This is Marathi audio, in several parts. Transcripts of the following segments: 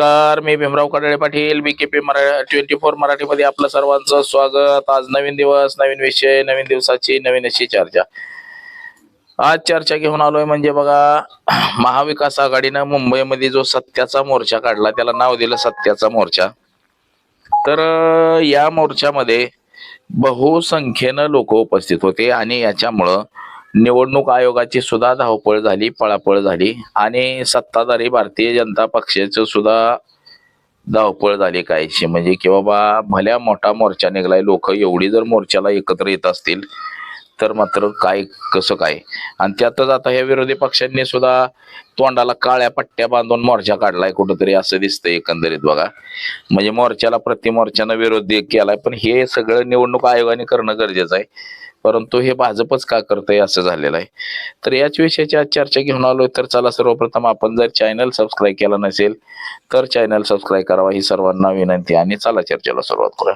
नमस्कार मी Bhimrao Kadale Patil B K P मरा ट्वेंटी फोर मराठीमध्ये आपलं सर्वांचं स्वागत. आज नवीन दिवस नवीन विषय नवीन दिवसाची नवीन अशी चर्चा. आज चर्चा घेऊन आलोय म्हणजे बघा महाविकास आघाडीनं मुंबईमध्ये जो सत्याचा मोर्चा काढला त्याला नाव दिलं सत्याचा मोर्चा. तर या मोर्चामध्ये बहुसंख्येनं लोक उपस्थित होते आणि याच्यामुळं निवडणूक आयोगाची सुद्धा धावपळ झाली पळापळ झाली आणि सत्ताधारी भारतीय जनता पक्षाचं सुद्धा धावपळ झाली कायची म्हणजे की बाबा भल्या मोठा मोर्चा निघलाय लोक एवढी जर मोर्चाला एकत्र येत असतील तर मात्र काय कसं काय? आणि त्यातच आता ह्या विरोधी पक्षांनी सुद्धा तोंडाला काळ्या पट्ट्या बांधून मोर्चा काढलाय कुठंतरी असं दिसतंय एकंदरीत बघा. म्हणजे मोर्चाला प्रतिमोर्चानं विरोध केलाय पण हे सगळं निवडणूक आयोगाने करणं गरजेचं आहे. परंतु हे भाजपच का करतंय असं झालेलं आहे. तर याच विषयाची आज चर्चा घेऊन आलोय. तर चला सर्वप्रथम आपण जर चॅनल सबस्क्राईब केला नसेल तर चॅनल सबस्क्राईब करावा ही सर्वांना विनंती आणि चला चर्चेला सुरुवात करूया.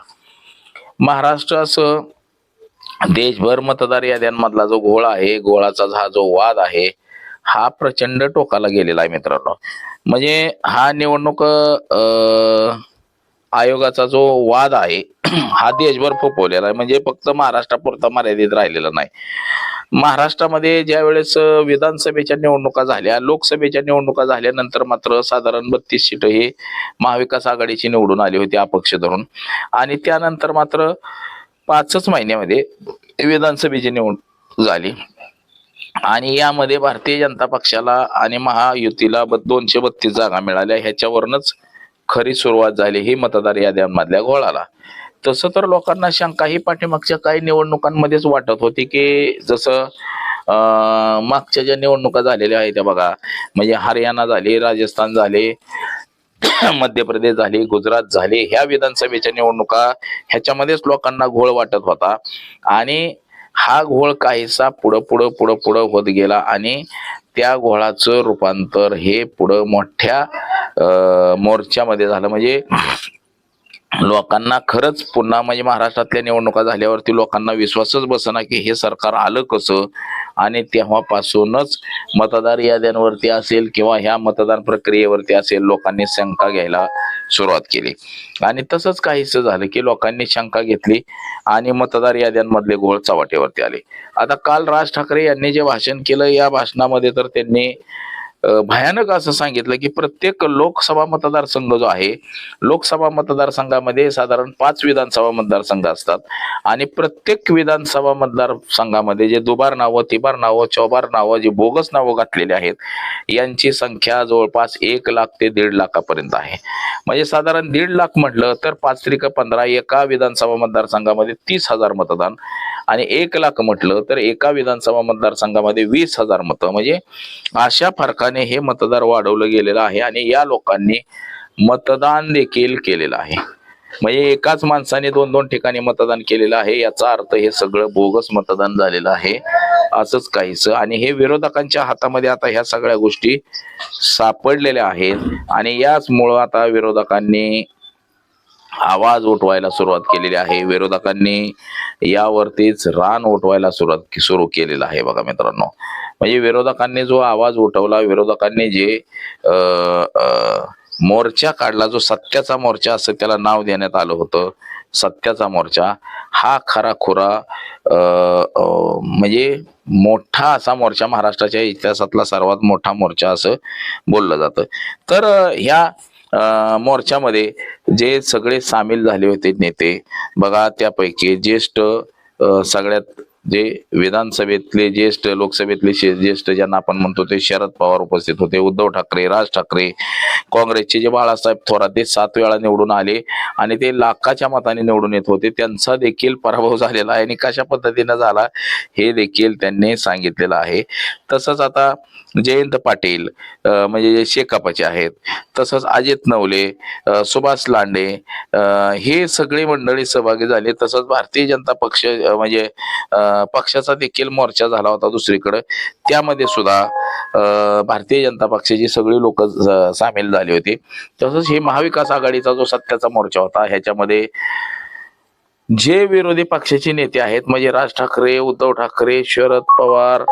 महाराष्ट्र असं देशभर मतदार याद्यांमधला जो गोळा आहे गोळाचा हा जो वाद आहे हा प्रचंड टोकाला गेलेला आहे मित्रांनो. म्हणजे हा निवडणूक अं, आयोगाचा जो वाद आहे हा देशभर फोपवलेला आहे. म्हणजे फक्त महाराष्ट्रापुरता मर्यादित राहिलेला नाही. महाराष्ट्रामध्ये ज्या वेळेस विधानसभेच्या निवडणुका झाल्या लोकसभेच्या निवडणुका झाल्यानंतर मात्र साधारण बत्तीस सीट हे महाविकास आघाडीची निवडून आली होती अपक्ष धरून. आणि त्यानंतर मात्र पाचच महिन्यामध्ये विधानसभेची निवड झाली. आणि यामध्ये भारतीय जनता पक्षाला आणि महायुतीला ब- दोनशे बत्तीस जागा मिळाल्या. ह्याच्यावरूनच खरी सुरुवात झाली ही मतदार याद्यांमधल्या घोळाला. तसं तर लोकांना शंका ही पाठीमागच्या काही निवडणुकांमध्येच वाटत होती की जसं मागच्या ज्या निवडणुका झालेल्या आहेत त्या बघा म्हणजे हरियाणा झाली राजस्थान झाले मध्य प्रदेश झाली गुजरात झाली ह्या विधानसभेच्या निवडणुका ह्याच्यामध्येच लोकांना घोळ वाटत होता. आणि हा घोळ काहीसा पुढं पुढं पुढं पुढं होत गेला आणि त्या घोळाचं रूपांतर हे पुढं मोठ्या मोर्चामध्ये झालं. म्हणजे लोकांना खरंच पुन्हा म्हणजे महाराष्ट्रातल्या निवडणुका झाल्यावरती लोकांना विश्वासच बसना की हे सरकार आलं कसं? आणि तेव्हापासूनच मतदार याद्यांवरती असेल किंवा ह्या मतदान प्रक्रियेवरती असेल लोकांनी शंका घ्यायला सुरुवात केली. आणि तसंच काहीसं झालं की लोकांनी शंका घेतली आणि मतदार याद्यांमधले घोळ चव्हाट्यावरती आले. आता काल राज ठाकरे यांनी जे भाषण केलं या भाषणामध्ये तर त्यांनी भयानक असं सांगितलं की प्रत्येक लोकसभा मतदारसंघ जो आहे लोकसभा मतदारसंघामध्ये साधारण पाच विधानसभा मतदारसंघ असतात. आणि प्रत्येक विधानसभा मतदारसंघामध्ये जे दुबार नावं तिबार नावं चौबार नावं जे बोगस नावं घातलेली आहेत यांची संख्या जवळपास एक लाख ते दीड लाखापर्यंत आहे. म्हणजे साधारण दीड लाख म्हटलं तर पाच त्रिक पंधरा एका विधानसभा मतदारसंघामध्ये तीस हजार मतदान आणि एक लाख म्हटलं तर एका विधानसभा मतदारसंघामध्ये वीस हजार मतं. म्हणजे अशा फरकाने हे मतदार वाढवलं गेलेलं आहे आणि या लोकांनी मतदान देखील केलेलं आहे. म्हणजे एकाच माणसाने दोन दोन ठिकाणी मतदान केलेलं आहे. याचा अर्थ हे सगळं बोगस मतदान झालेलं आहे. असंच काहीच आणि हे विरोधकांच्या हातामध्ये आता ह्या सगळ्या गोष्टी सापडलेल्या आहेत. आणि याचमुळं आता विरोधकांनी आवाज उठवायला सुरुवात केलेली आहे. विरोधकांनी यावरतीच रान उठवायला सुरुवात सुरू केलेलं आहे बघा मित्रांनो. म्हणजे विरोधकांनी जो आवाज उठवला विरोधकांनी जे मोर्चा काढला जो सत्याचा मोर्चा असं त्याला नाव देण्यात आलं होतं सत्याचा मोर्चा हा खरा खुरा म्हणजे मोठा असा मोर्चा महाराष्ट्राच्या इतिहासातला सर्वात मोठा मोर्चा असं बोललं जातं. तर ह्या मोर्चामध्ये जे सगळे सामील झाले होते नेते बघा त्यापैकी ज्येष्ठ सगळ्यात जे विधानसभेतले ज्येष्ठ लोकसभेतले शे- ज्येष्ठ ज्यांना आपण म्हणतो ते शरद पवार उपस्थित होते उद्धव ठाकरे राज ठाकरे काँग्रेसचे जे बाळासाहेब थोरात ते सात वेळा निवडून आले आणि ते लाखाच्या मताने निवडून येत होते. त्यांचा देखील पराभव झालेला आहे आणि कशा पद्धतीनं झाला हे देखील त्यांनी सांगितलेलं आहे. तसंच आता जयंत पाटील म्हणजे जे शेकापाचे आहेत तसंच अजित नवले सुभाष लांडे हे सगळे मंडळी सहभागी झाले. तसंच भारतीय जनता पक्ष म्हणजे पक्षाचा देखील मोर्चा झाला होता दुसरीकडे. त्यामध्ये सुद्धा भारतीय जनता पक्षाची सगळी लोक सामील झाली होती. तसंच हे महाविकास आघाडीचा जो सत्याचा मोर्चा होता ह्याच्यामध्ये जे विरोधी पक्षाचे नेते आहेत म्हणजे राज ठाकरे उद्धव ठाकरे शरद पवार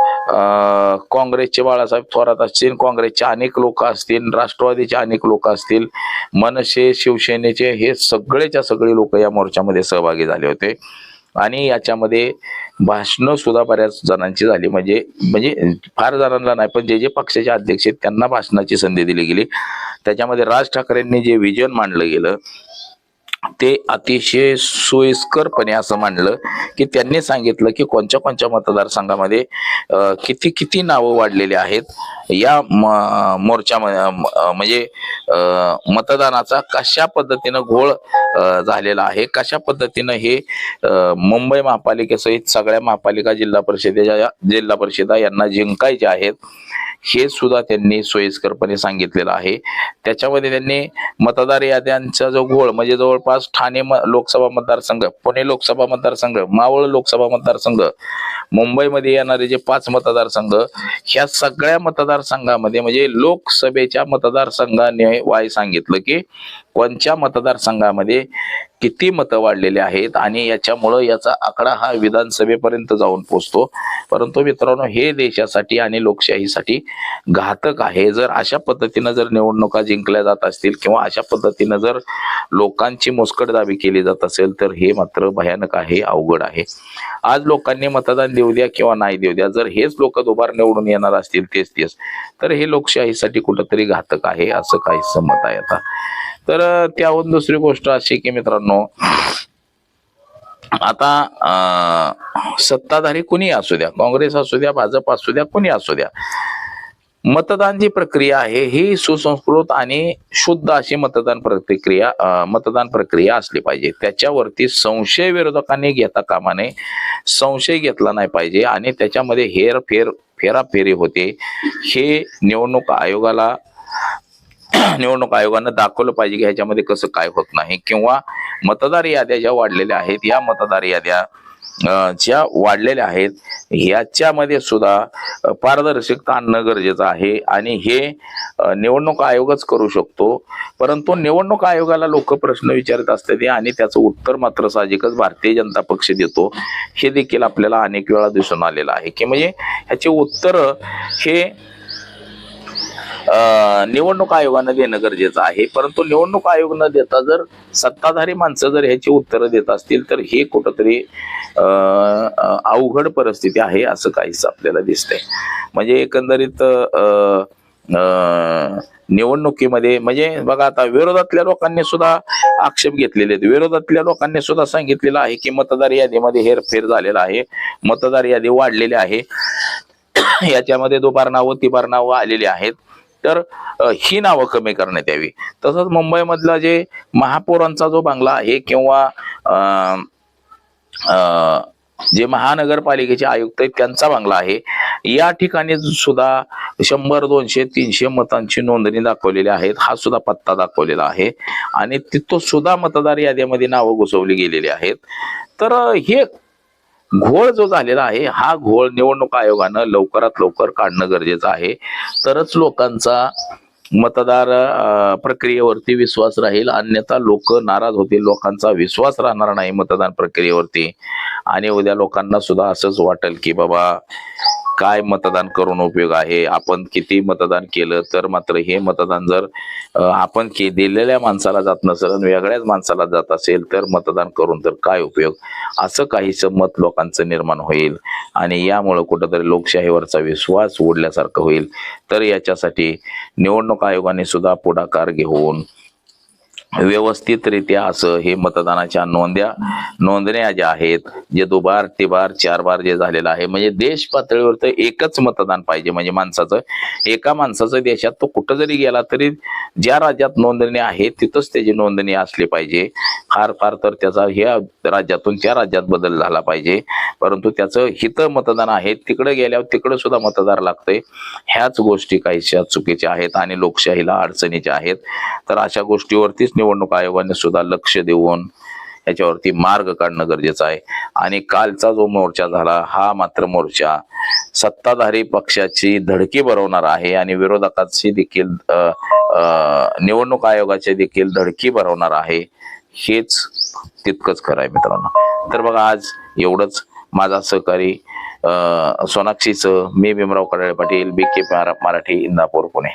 काँग्रेसचे बाळासाहेब थोरात असतील काँग्रेसचे अनेक लोक असतील राष्ट्रवादीचे अनेक लोक असतील मनसे शिवसेनेचे हे सगळेच्या सगळे लोक या मोर्चामध्ये सहभागी झाले होते. आणि याच्यामध्ये भाषणं सुद्धा बऱ्याच जणांची झाली. म्हणजे म्हणजे फार जणांना नाही पण जे जे पक्षाचे अध्यक्ष आहेत त्यांना भाषणाची संधी दिली गेली. त्याच्यामध्ये राज ठाकरेंनी जे विजन मांडलं गेलं ते अतिशय सोयीस्करपणे असं मांडलं की त्यांनी सांगितलं की कोणत्या कोणत्या मतदारसंघामध्ये किती किती नावं वाढलेली आहेत या म- म्हणजे मतदानाचा कशा पद्धतीनं घोळ झालेला आहे कशा पद्धतीनं हे मुंबई महापालिकेसहित सगळ्या महापालिका जिल्हा परिषदेच्या जिल्हा परिषदा यांना जिंकायचे आहेत हे सुद्धा त्यांनी सोयीस्करपणे सांगितलेलं आहे. त्याच्यामध्ये त्यांनी मतदार याद्यांचा जो घोळ म्हणजे जवळपास ठाणे म- लोकसभा मतदारसंघ पुणे लोकसभा मतदारसंघ मावळ लोकसभा मतदारसंघ मुंबईमध्ये येणारे जे पाच मतदारसंघ ह्या सगळ्या मतदारसंघामध्ये म्हणजे लोकसभेच्या मतदारसंघाने वाय सांगितलं की कोणत्या मतदारसंघामध्ये किती मतं वाढलेले आहेत आणि याच्यामुळं याचा आकडा हा विधानसभेपर्यंत जाऊन पोचतो. परंतु मित्रांनो हे देशासाठी आणि लोकशाहीसाठी घातक आहे. जर अशा पद्धतीनं जर निवडणुका जिंकल्या जात असतील किंवा अशा पद्धतीनं जर लोकांची मुस्कटदाबी केली जात असेल तर हे मात्र भयानक आहे अवघड आहे. आज लोकांनी मतदान देऊ द्या किंवा नाही देऊ द्या जर हेच लोक दुबार निवडून येणार असतील तेच तेच तर हे लोकशाहीसाठी कुठंतरी घातक आहे असं काही समत आहे आता. तर त्याहून दुसरी गोष्ट अशी की मित्रांनो आता सत्ताधारी कुणी असू द्या? काँग्रेस असू द्या भाजप असू द्या कुणी असू द्या? मतदान जी प्रक्रिया आहे ही सुसंस्कृत आणि शुद्ध अशी मतदान प्रतिक्रिया मतदान प्रक्रिया असली पाहिजे. त्याच्यावरती संशय विरोधकांनी घेता कामा नये संशय घेतला नाही पाहिजे आणि त्याच्यामध्ये हेरफेर फेराफेरी होते. हे निवडणूक आयोगाला निवडणूक आयोगानं दाखवलं पाहिजे की ह्याच्यामध्ये कसं काय होत नाही किंवा मतदार याद्या ज्या वाढलेल्या आहेत या मतदार याद्या ज्या वाढलेल्या आहेत ह्याच्यामध्ये सुद्धा पारदर्शकता आणणं गरजेचं आहे आणि हे निवडणूक आयोगच करू शकतो. परंतु निवडणूक आयोगाला लोक प्रश्न विचारत असतात आणि त्याचं उत्तर मात्र साहजिकच भारतीय जनता पक्ष देतो. हे देखील आपल्याला अनेक वेळा दिसून आलेलं आहे की म्हणजे ह्याचे उत्तर हे निवडणूक आयोगानं देणं गरजेचं आहे. परंतु निवडणूक आयोग न देता जर सत्ताधारी माणसं जर ह्याची उत्तरं देत असतील तर हे कुठंतरी अवघड परिस्थिती आहे असं काहीच आपल्याला दिसतंय. म्हणजे एकंदरीत निवडणुकीमध्ये म्हणजे बघा आता विरोधातल्या लोकांनी सुद्धा आक्षेप घेतलेले आहेत. विरोधातल्या लोकांनी सुद्धा सांगितलेलं आहे की मतदार यादीमध्ये हेरफेर झालेला आहे. मतदार यादी वाढलेली आहे. याच्यामध्ये दुबार नावं तिबार नावं आलेली आहेत. तर ही नावं कमी करण्यात यावी. तसंच मुंबईमधला जे महापौरांचा जो बंगला आहे किंवा जे महानगरपालिकेचे आयुक्त आहेत त्यांचा बंगला आहे. या ठिकाणी सुद्धा शंभर दोनशे तीनशे मतांची नोंदणी दाखवलेली आहेत. हा सुद्धा पत्ता दाखवलेला आहे. आणि तिथं सुद्धा मतदार यादीमध्ये नावं घुसवली गेलेली आहेत. तर हे घोळ जो झालेला आहे हा घोळ निवडणूक आयोगानं लवकरात लवकर काढणं गरजेचं आहे. तरच लोकांचा मतदार प्रक्रियेवरती विश्वास राहील. अन्यथा लोक नाराज होतील. लोकांचा विश्वास राहणार नाही मतदान प्रक्रियेवरती. आणि उद्या लोकांना सुद्धा असंच वाटेल की बाबा काय मतदान करून उपयोग आहे? आपण किती मतदान केलं? तर मात्र हे मतदान जर आपण के दिलेल्या माणसाला जात नसेल आणि वेगळ्याच माणसाला जात असेल तर मतदान करून तर काय उपयोग? असं काहीसं मत लोकांचं निर्माण होईल. आणि यामुळं कुठंतरी लोकशाहीवरचा विश्वास उडल्यासारखं होईल. तर याच्यासाठी निवडणूक आयोगाने सुद्धा पुढाकार घेऊन व्यवस्थितरित्या असं हे मतदानाच्या नोंद्या नोंदण्या ज्या आहेत जे दुबार तिबार चार बार जे झालेलं आहे म्हणजे देश पातळीवर तर एकच मतदान पाहिजे म्हणजे माणसाचं. एका माणसाचं देशात तो कुठं जरी गेला तरी ज्या राज्यात नोंदणी आहे तिथंच त्याची नोंदणी असली पाहिजे. फार फार तर त्याचा ह्या राज्यातून त्या राज्यात बदल झाला पाहिजे. परंतु त्याचं हित मतदान आहे तिकडे गेल्यावर तिकडे सुद्धा मतदार लागतंय. ह्याच गोष्टी काहीशा चुकीच्या आहेत आणि लोकशाहीला अडचणीच्या आहेत. तर अशा गोष्टीवरतीच निवडणूक आयोगाने सुद्धा लक्ष देऊन याच्यावरती मार्ग काढणं गरजेचं आहे. आणि कालचा जो मोर्चा झाला हा मात्र मोर्चा सत्ताधारी पक्षाची धडकी भरवणार आहे आणि विरोधकाची देखील निवडणूक आयोगाची देखील धडकी भरवणार आहे हेच तितकंच खरं आहे मित्रांनो. तर बघा आज एवढंच. माझा सहकारी सोनाक्षीचं मी भीमराव कडाळे पाटील बी के मराठी इंदापूर पुणे.